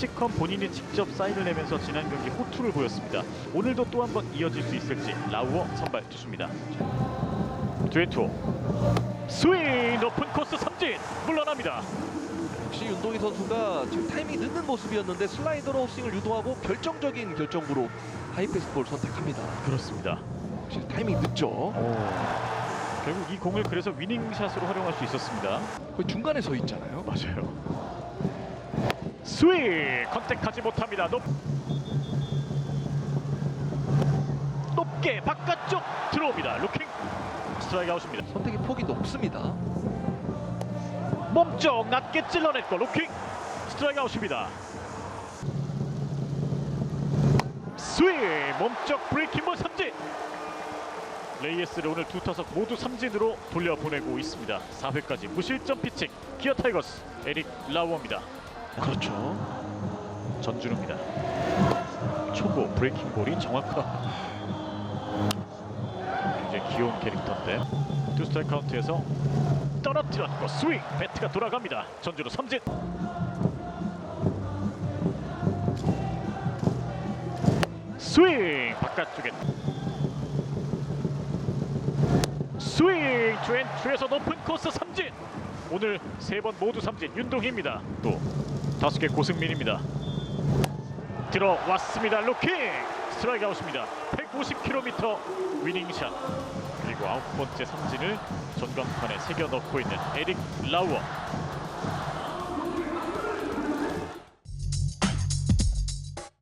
캐치컴 본인이 직접 사인을 내면서 지난 경기 호투를 보였습니다. 오늘도 또 한 번 이어질 수 있을지 라우어 선발 투수입니다. 두에투 스윙 높은 코스 삼진 물러납니다. 역시 윤동희 선수가 지금 타이밍 늦는 모습이었는데 슬라이더로 스윙을 유도하고 결정적인 결정구로 하이패스볼 선택합니다. 그렇습니다. 확실히 타이밍 늦죠. 결국 이 공을 그래서 위닝샷으로 활용할 수 있었습니다. 거의 중간에 서 있잖아요. 맞아요. 스윙 컨택하지 못합니다. 높 높게 바깥쪽 들어옵니다. 루킹 스트라이크 아웃입니다. 선택의 폭이 높습니다. 몸쪽 낮게 찔러냈고 루킹 스트라이크 아웃입니다. 스윙 몸쪽 브레이킹볼 삼진 레이에스를 오늘 두 타석 모두 삼진으로 돌려보내고 있습니다. 4회까지 무실점 피칭 기어 타이거스 에릭 라우어입니다. 그렇죠. 전준우입니다. 초보 브레이킹 볼이 정확한 굉장히 귀여운 캐릭터인데 투 스트라이크 카운트에서 떨어뜨렸고 스윙 배트가 돌아갑니다. 전준우 삼진 스윙 바깥쪽에 스윙 트렌트에서 높은 코스 삼진 오늘 세 번 모두 삼진 윤동희입니다. 또 다섯 개 고승민입니다. 들어왔습니다. 루킹 스트라이크 아웃입니다. 150km 위닝샷 그리고 아홉 번째 삼진을 전광판에 새겨 넣고 있는 에릭 라우어